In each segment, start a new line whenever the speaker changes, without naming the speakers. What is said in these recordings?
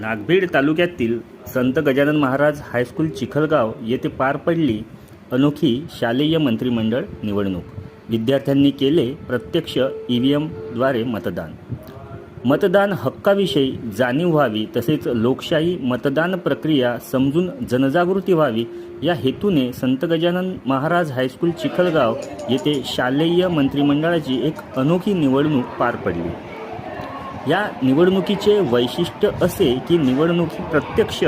नागभीड तालुक्यातील संत गजानन महाराज हायस्कूल चिखलगाव येथे पार पडली अनोखी शालेय मंत्रिमंडळ निवडणूक. विद्यार्थ्यांनी केले प्रत्यक्ष ई व्ही एमद्वारे मतदान. मतदान हक्काविषयी जाणीव व्हावी तसेच लोकशाही मतदान प्रक्रिया समजून जनजागृती व्हावी या हेतूने संत गजानन महाराज हायस्कूल चिखलगाव येथे शालेय मंत्रिमंडळाची एक अनोखी निवडणूक पार पडली. या निवडणुकीचे वैशिष्ट्य असे की निवडणूक प्रत्यक्ष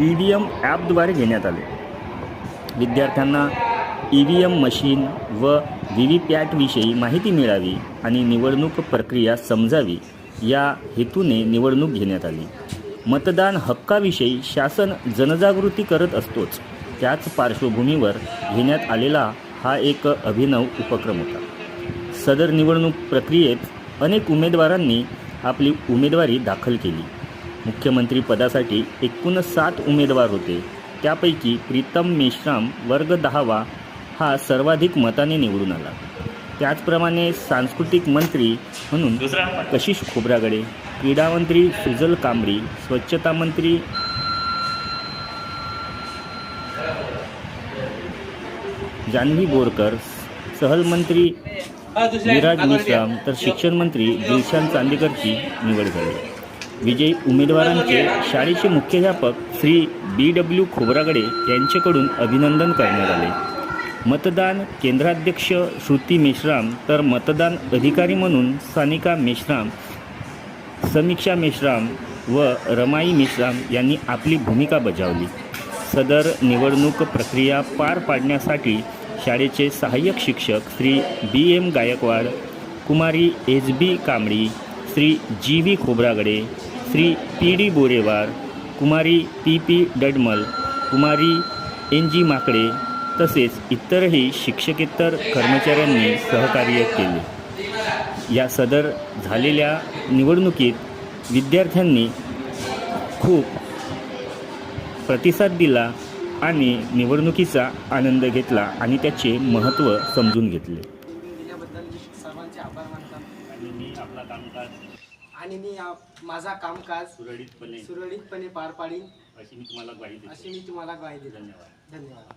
ई व्ही एम ॲपद्वारे घेण्यात आले. विद्यार्थ्यांना ई व्ही एम मशीन व व्ही व्ही पॅटविषयी माहिती मिळावी आणि निवडणूक प्रक्रिया समजावी या हेतूने निवडणूक घेण्यात आली. मतदान हक्काविषयी शासन जनजागृती करत असतोच. त्याच पार्श्वभूमीवर घेण्यात आलेला हा एक अभिनव उपक्रम होता. सदर निवडणूक प्रक्रियेत अनेक उमेदवारांनी आपली उमेदवारी दाखल केली. मुख्यमंत्री पदासाठी एकूण सात उमेदवार होते. त्यापैकी प्रीतम मेश्राम वर्ग दहावा हा सर्वाधिक मताने निवडून आला. त्याचप्रमाणे सांस्कृतिक मंत्री म्हणून कशिश खोब्रागडे क्रीडा मंत्री सुजल कांबळी स्वच्छता मंत्री जान्हवी बोरकर सहलमंत्री विराज मेश्राम तर शिक्षण मंत्री दिलशान चांदेकरची निवड झाली. विजयी उमेदवारांचे शाळेचे मुख्याध्यापक श्री बी डब्ल्यू खोब्रागडे यांच्याकडून अभिनंदन करण्यात आले. मतदान केंद्राध्यक्ष श्रुती मेश्राम तर मतदान अधिकारी म्हणून सानिका मेश्राम समीक्षा मेश्राम व रमाई मेश्राम यांनी आपली भूमिका बजावली. सदर निवडणूक प्रक्रिया पार पाडण्यासाठी शाळेचे सहाय्यक शिक्षक श्री बी एम गायकवाड कुमारी H B Kambli Shri G V Khobragade Shri P D Borewar कुमारी पी पी डडमल कुमारी एन जी माकडे तसेच इतरही शिक्षकेतर कर्मचाऱ्यांनी सहकार्य केले. या सदर झालेल्या निवडणुकीत विद्यार्थ्यांनी खूप प्रतिसाद दिला. आणि निवडणुकीचा आनंद घेतला आणि त्याचे महत्त्व समजून घेतले.
दिल्याबद्दल सर्वांचे आभार मानतात.
आणि मी आपला कामकाज
आणि मी माझा कामकाज
सुरळीतपणे
सुरळीतपणे पार पाडीन.
अशी मी तुम्हाला ग्वाही देतो.
अशी मी तुम्हाला ग्वाही देतो.
धन्यवाद.
धन्यवाद.